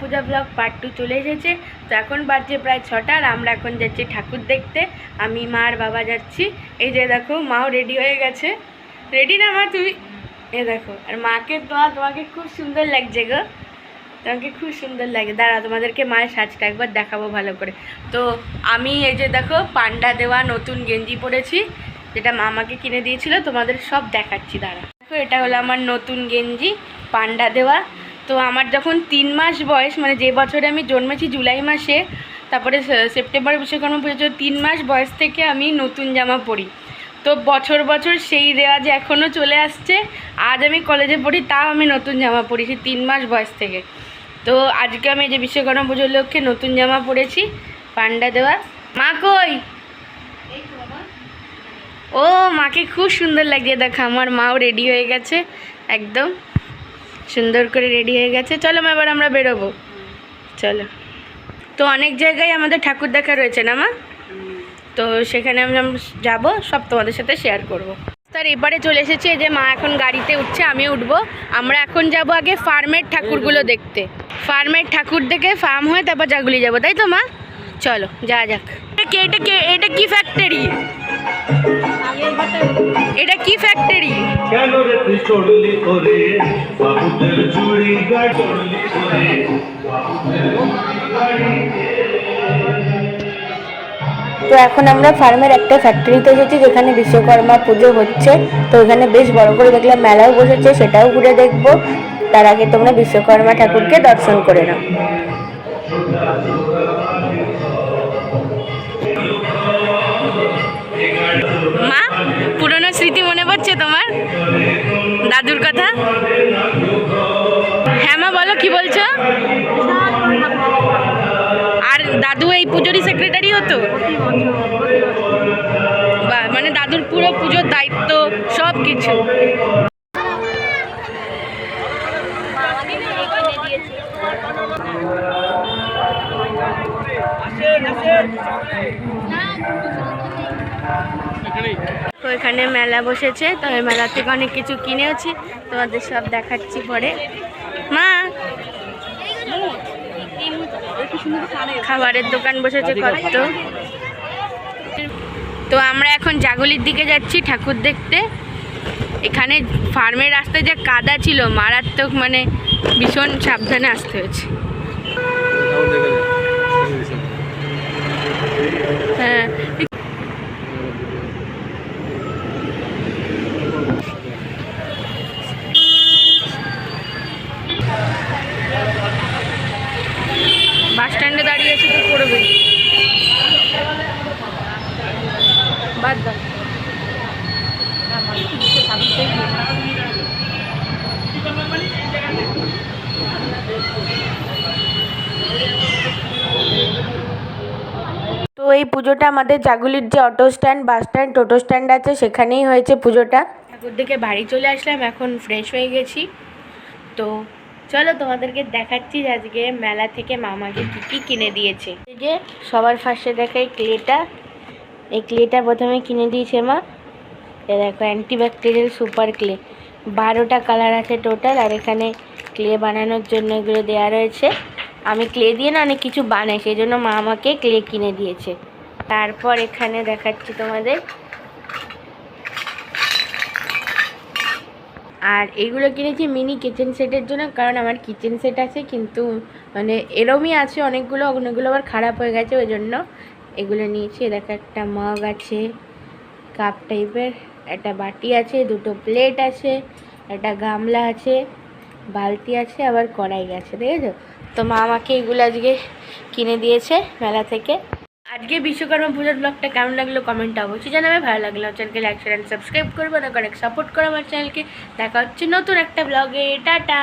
পূজা blog part two চলে এসেছে। তো এখন বাজছে প্রায় ছটা আর আমরা এখন যাচ্ছি ঠাকুর দেখতে। আমি, মা আর বাবা যাচ্ছি। এই যে দেখো, মাও রেডি হয়ে গেছে। রেডি না, মা তুই এ দেখো, আর মাকে তোমার তোমাকে খুব সুন্দর লাগছে গো। তোমাকে খুব সুন্দর লাগে। দাঁড়া তোমাদেরকে মায়ের সাজটা একবার দেখাবো ভালো করে। তো আমি এই যে দেখো, পান্ডা দেওয়া নতুন গেঞ্জি পরেছি, যেটা মা আমাকে কিনে দিয়েছিল। তোমাদের সব দেখাচ্ছি দাঁড়া দেখো, এটা হলো আমার নতুন গেঞ্জি, পান্ডা দেওয়া। তো আমার যখন তিন মাস বয়স মানে যে বছরে আমি জন্মেছি জুলাই মাসে, তারপরে সেপ্টেম্বর বিশ্বকর্মা পুজো তিন মাস বয়স থেকে আমি নতুন জামা পরি। তো বছর বছর সেই রেওয়াজ এখনও চলে আসছে, আজ আমি কলেজে পড়ি, তাও আমি নতুন জামা পরেছি তিন মাস বয়স থেকে। তো আজকে আমি যে বিশ্বকর্মা পুজোর লক্ষ্যে নতুন জামা পরেছি, পান্ডা দেওয়া। মা কই? ও, মাকে খুব সুন্দর লাগছে দেখো, আমার মাও রেডি হয়ে গেছে, একদম। সুন্দর করে রেডি হয়ে গেছে। চলো মা, এবার আমরা বেরোবো। চলো। তো অনেক জায়গায় আমাদের ঠাকুর দেখা রয়েছে না মা? তো সেখানে আমরা যাব, সব তোমাদের সাথে শেয়ার করব। তার এবারে চলে এসেছি যে মা এখন গাড়িতে উঠছে, আমি উঠবো। আমরা এখন যাব আগে ফার্মের ঠাকুরগুলো দেখতে। ফার্মের ঠাকুর দেখে ফার্ম হয়ে তারপর জাগুলি যাব, তাই তো মা? চলো যা যাক। এটা কি এটা কি এটা কি ফ্যাক্টরি এটা কি কেন রে তুই চড়লি করে বাবুদের চুড়ি চড়লি তো এখন আমরা ফার্মের একটা ফ্যাক্টরিতে এসেছি যেখানে বিশ্বকর্মা পুজো হচ্ছে। তো এখানে বেশ বড় করে দেখলাম মেলাও বসেছে সেটাও ঘুরে দেখব। তার আগে তোমরা বিশ্বকর্মা ঠাকুরকে দর্শন করে নাও। মা পুরনো স্মৃতি মনে পড়ছে তোমার? দাদুর কথা? হ্যাঁ মা, বলো, কি বলছো? আর দাদু এই পুজোরই সেক্রেটারি হতো মানে দাদুর পুরো পুজোর দায়িত্ব সব কিছু তো এখানে মেলা বসেছে তো এই মেলা থেকে অনেক কিছু কিনেওছি তোমাদের সব দেখাচ্ছি পরে। মা! খাবারের দোকান বসেছে কত। তো আমরা এখন জাগলির দিকে যাচ্ছি ঠাকুর দেখতে। এখানে ফার্মের রাস্তায় যে কাদা ছিল মারাত্মক মানে ভীষণ সাবধানে আসতে হয়েছে হ্যাঁ বাস স্ট্যান্ডে তো করবে বাদ দাও। তো এই পুজোটা আমাদের জাগুলির যে auto stand bus stand toto stand আছে সেখানেই হয়েছে পুজোটা। ঠাকুর দিকে বাড়ি চলে আসলাম এখন ফ্রেশ হয়ে গেছি। তো চলো তোমাদেরকে দেখাচ্ছি আজকে মেলা থেকে মামাকে কী কী কিনে দিয়েছে। এই যে সবার ফার্স্টে দেখাই ক্লেটা। এই ক্লেটা প্রথমে কিনে দিয়েছে মা। এ দেখো অ্যান্টিব্যাকটেরিয়াল সুপার ক্লে বারোটা কালার আছে টোটাল আর এখানে ক্লে বানানোর জন্য এগুলো দেওয়া রয়েছে। আমি ক্লে দিয়ে না অনেক কিছু বানাই, সেই জন্য মা আমাকে ক্লে কিনে দিয়েছে। তারপর এখানে দেখাচ্ছি তোমাদের আর এইগুলো কিনেছি মিনি কিচেন সেটের জন্য, কারণ আমার কিচেন সেট আছে, কিন্তু মানে এরমই আছে অনেকগুলো অনেকগুলো আবার খারাপ হয়ে গেছে, ওই জন্য এগুলো নিয়েছি। দেখো একটা মগ আছে কাপ টাইপের একটা বাটি আছে, দুটো প্লেট আছে, একটা গামলা আছে, বালতি আছে, আবার কড়াই আছে, দেখেছ? তো মা আমাকে এগুলো আজকে কিনে দিয়েছে মেলা থেকে। আজকে বিশ্বকর্মা পূজার ব্লগটা কেমন লাগল কমেন্টটা অবশ্যই জানাবে। ভালো লাগল চ্যানেলকে লাইক শেয়ার অ্যান্ড সাবস্ক্রাইব করবে। না অনেক সাপোর্ট করো আমার চ্যানেলকে। দেখা হচ্ছে নতুন একটা ব্লগে। টাটা!